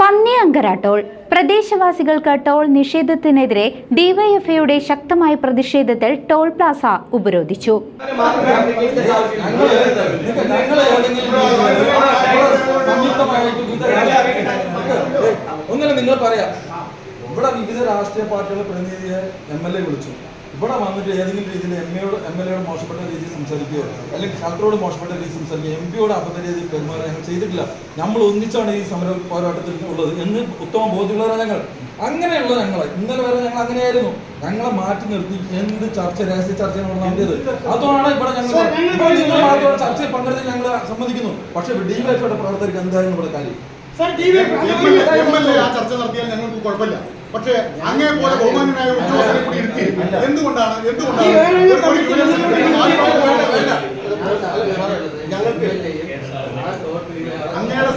Panniyankara toll. പ്രദേശവാസികൾക്ക് toll നിഷേധത്തിനെതിരെ ഡിവൈഎഫ്ഐയുടെ ശക്തമായ പ്രതിഷേധത്തിൽ ടോൾ പ്ലാസ ഉപരോധിച്ചു. ഒന്നല്ല നിങ്ങൾ പറയാം ഇവിടെ വിവിധ രാഷ്ട്രീയ പാർട്ടികളെ പ്രതിനിധിയെ എം എൽ എ വിളിച്ചു. ഇവിടെ വന്നിട്ട് ഏതെങ്കിലും രീതിയിൽ എം എയോട് എം എൽ എയോട് മോശപ്പെട്ട രീതിയിൽ സംസാരിക്കുകയോ അല്ലെങ്കിൽ കളക്ടറോട് മോശപ്പെട്ട രീതിയിൽ സംസാരിക്കുക എം പിയോട് അബദ്ധ രീതിയിൽ പെരുമാറാൻ ഞങ്ങൾ ചെയ്തിട്ടില്ല. നമ്മൾ ഒന്നിച്ചാണ് ഈ സമര പോരാട്ടത്തിൽ ഉള്ളത് എന്ന് ഉത്തമ ബോധ്യമുള്ളവരാണ് ഞങ്ങൾ. അങ്ങനെയുള്ള ഞങ്ങൾ ഇന്നലെ വരെ ഞങ്ങൾ അങ്ങനെയായിരുന്നു. ഞങ്ങളെ മാറ്റി നിർത്തി എന്ത് ചർച്ച രഹസ്യ ചർച്ചയാണ് നടത്തിയത്. അതാണ് ഇവിടെ ഞങ്ങൾ ചർച്ചയിൽ പങ്കെടുത്ത് ഞങ്ങൾ സമ്മതിക്കുന്നു. പക്ഷേ ഡിവൈഎഫ്ഐയുടെ പ്രവർത്തകർക്ക് എന്തായാലും ഇവിടെ കാര്യം? Sir, DVF MLA. ആ ചർച്ച നടത്തിയാൽ ഞങ്ങൾക്ക് കുഴപ്പമില്ല. പക്ഷേ അങ്ങേ പോലെ ബഹുമാനായ ഉദ്യോഗസ്ഥരെ കൂടി ഇരുത്തി. എന്തുകൊണ്ടാണ്? എന്തുകൊണ്ടാണ്. ഞങ്ങൾക്ക് അങ്ങയുടെ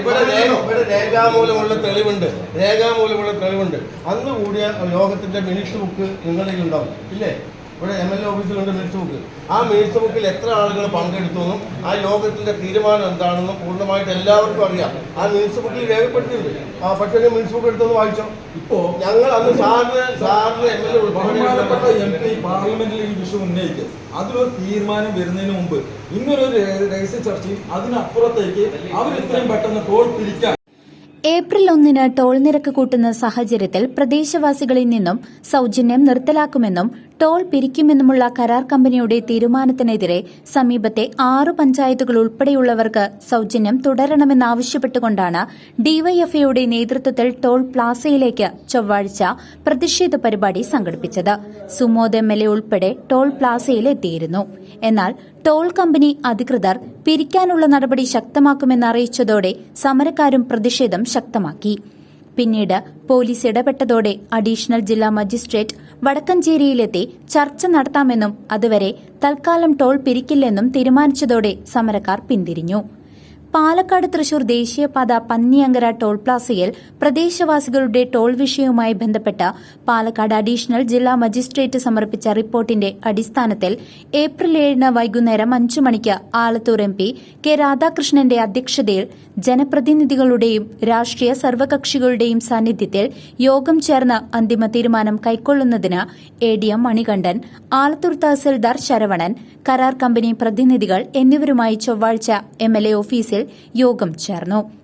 ഇവിടെ രേഖാമൂലമുള്ള തെളിവുണ്ട്. രേഖാമൂലമുള്ള തെളിവുണ്ട്. അന്ന് കൂടിയ യോഗത്തിന്റെ മിനിറ്റ് ബുക്ക് നിങ്ങളിൽ ഉണ്ടാവും. ഇല്ലേ? ഇവിടെ എം എൽ എ ഓഫീസിലുണ്ട് മിനിറ്റ്സ് ബുക്ക് ആ മിനിറ്റ്സ് ബുക്കിൽ എത്ര ആളുകൾ പങ്കെടുത്തു എന്നും ആ യോഗത്തിന്റെ തീരുമാനം എന്താണെന്നും പൂർണമായിട്ട് എല്ലാവർക്കും അറിയാം. ആ മിനിറ്റ്സ് ബുക്കിൽ രേഖപ്പെടുത്തിയിട്ടുണ്ട്. ആ പക്ഷേ മിനിറ്റ്സ് ബുക്ക് എടുത്തൊന്ന് വായിച്ചോ? ഇപ്പോ ഞങ്ങൾ അന്ന് സാറിന് സാറിന് എം എൽ എ ബഹുമാനപ്പെട്ട എം പി പാർലമെന്റിൽ ഈ വിഷയം ഉന്നയിക്കും. അതിലൊരു തീരുമാനം വരുന്നതിന് മുമ്പ് ഇന്നൊരു രഹ- രഹസ്യ ചർച്ചയും അതിനപ്പുറത്തേക്ക് അവർ ഇത്രയും പെട്ടെന്ന് ടോൾ പിരിക്കാൻ. ഏപ്രിൽ ഒന്നിന് ടോൾ നിരക്ക് കൂട്ടുന്ന സാഹചര്യത്തിൽ പ്രദേശവാസികളിൽ നിന്നും സൌജന്യം നിർത്തലാക്കുമെന്നും ടോൾ പിരിക്കുമെന്നുമുള്ള കരാർ കമ്പനിയുടെ തീരുമാനത്തിനെതിരെ സമീപത്തെ ആറു പഞ്ചായത്തുകൾ ഉൾപ്പെടെയുള്ളവർക്ക് സൗജന്യം തുടരണമെന്നാവശ്യപ്പെട്ടുകൊണ്ടാണ് ഡിവൈഎഫ്ഐയുടെ നേതൃത്വത്തിൽ ടോൾ പ്ലാസയിലേക്ക് ചൊവ്വാഴ്ച പ്രതിഷേധ പരിപാടി സംഘടിപ്പിച്ചത്. സുമോദ് എം എൽ എ ഉൾപ്പെടെ ടോൾ പ്ലാസയിലെത്തിയിരുന്നു. എന്നാൽ ടോൾ കമ്പനി അധികൃതർ പിരിക്കാനുള്ള നടപടി ശക്തമാക്കുമെന്ന് അറിയിച്ചതോടെ സമരക്കാരും പ്രതിഷേധം ശക്തമാക്കി. പിന്നീട് പോലീസ് ഇടപെട്ടതോടെ അഡീഷണൽ ജില്ലാ മജിസ്ട്രേറ്റ് വടക്കഞ്ചേരിയിലെത്തി ചർച്ച നടത്താമെന്നും അതുവരെ തൽക്കാലം ടോൾ പിരിക്കില്ലെന്നും തീരുമാനിച്ചതോടെ സമരക്കാർ പിന്തിരിഞ്ഞു പാലക്കാട് തൃശൂർ ദേശീയപാത പന്നിയങ്കര ടോൾ പ്ലാസയിൽ പ്രദേശവാസികളുടെ ടോൾ വിഷയവുമായി ബന്ധപ്പെട്ട് പാലക്കാട് അഡീഷണൽ ജില്ലാ മജിസ്ട്രേറ്റ് സമർപ്പിച്ച റിപ്പോർട്ടിന്റെ അടിസ്ഥാനത്തിൽ ഏപ്രിൽ ഏഴിന് വൈകുന്നേരം അഞ്ചു മണിക്ക് ആലത്തൂർ എം പി കെ രാധാകൃഷ്ണന്റെ അധ്യക്ഷതയിൽ ജനപ്രതിനിധികളുടെയും രാഷ്ട്രീയ സർവകക്ഷികളുടെയും സാന്നിധ്യത്തിൽ യോഗം ചേർന്ന് അന്തിമ തീരുമാനം കൈക്കൊള്ളുന്നതിന് A D M Manikandan Alathur tahsildar Saravanan കരാർ കമ്പനി പ്രതിനിധികൾ എന്നിവരുമായി ചൊവ്വാഴ്ച എം എൽ എ ഓഫീസിൽ യോഗം ചേർന്നു